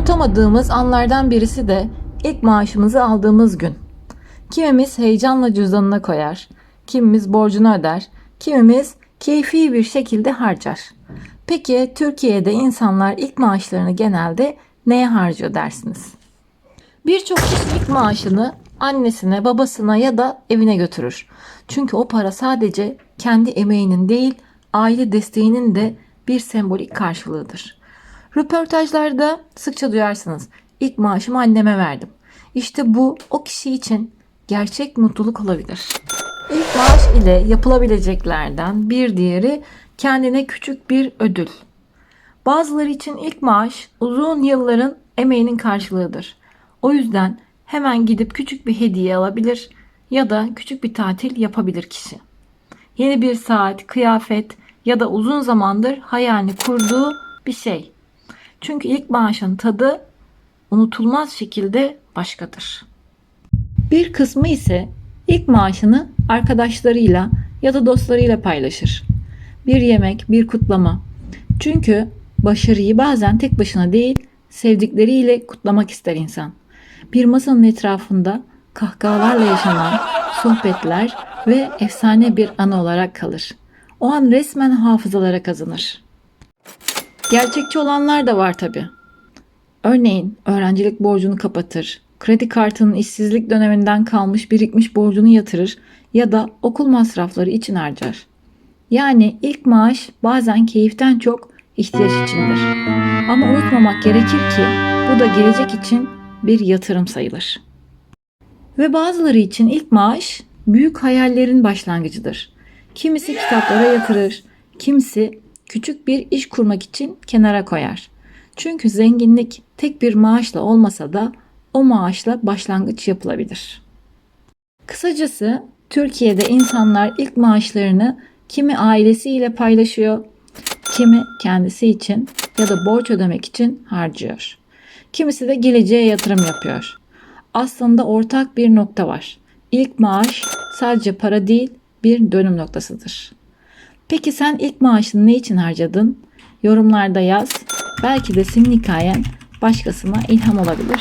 Unutamadığımız anlardan birisi de ilk maaşımızı aldığımız gün. Kimimiz heyecanla cüzdanına koyar, kimimiz borcunu öder, kimimiz keyfi bir şekilde harcar. Peki Türkiye'de insanlar ilk maaşlarını genelde neye harcıyor dersiniz? Birçok kişi ilk maaşını annesine, babasına ya da evine götürür. Çünkü o para sadece kendi emeğinin değil, aile desteğinin de bir sembolik karşılığıdır. Röportajlarda sıkça duyarsınız. İlk maaşımı anneme verdim. İşte bu o kişi için gerçek mutluluk olabilir. İlk maaş ile yapılabileceklerden bir diğeri kendine küçük bir ödül. Bazıları için ilk maaş uzun yılların emeğinin karşılığıdır. O yüzden hemen gidip küçük bir hediye alabilir ya da küçük bir tatil yapabilir kişi. Yeni bir saat, kıyafet ya da uzun zamandır hayalini kurduğu bir şey. Çünkü ilk maaşın tadı unutulmaz şekilde başkadır. Bir kısmı ise ilk maaşını arkadaşlarıyla ya da dostlarıyla paylaşır. Bir yemek, bir kutlama. Çünkü başarıyı bazen tek başına değil, sevdikleriyle kutlamak ister insan. Bir masanın etrafında kahkahalarla yaşanan sohbetler ve efsane bir anı olarak kalır. O an resmen hafızalara kazanır. Gerçekçi olanlar da var tabi. Örneğin öğrencilik borcunu kapatır, kredi kartının işsizlik döneminden kalmış birikmiş borcunu yatırır ya da okul masrafları için harcar. Yani ilk maaş bazen keyiften çok ihtiyaç içindir. Ama unutmamak gerekir ki bu da gelecek için bir yatırım sayılır. Ve bazıları için ilk maaş büyük hayallerin başlangıcıdır. Kimisi kitaplara yatırır, kimisi küçük bir iş kurmak için kenara koyar. Çünkü zenginlik tek bir maaşla olmasa da o maaşla başlangıç yapılabilir. Kısacası Türkiye'de insanlar ilk maaşlarını kimi ailesiyle paylaşıyor, kimi kendisi için ya da borç ödemek için harcıyor. Kimisi de geleceğe yatırım yapıyor. Aslında ortak bir nokta var. İlk maaş sadece para değil, bir dönüm noktasıdır. Peki sen ilk maaşını ne için harcadın? Yorumlarda yaz. Belki de senin hikayen başkasına ilham olabilir.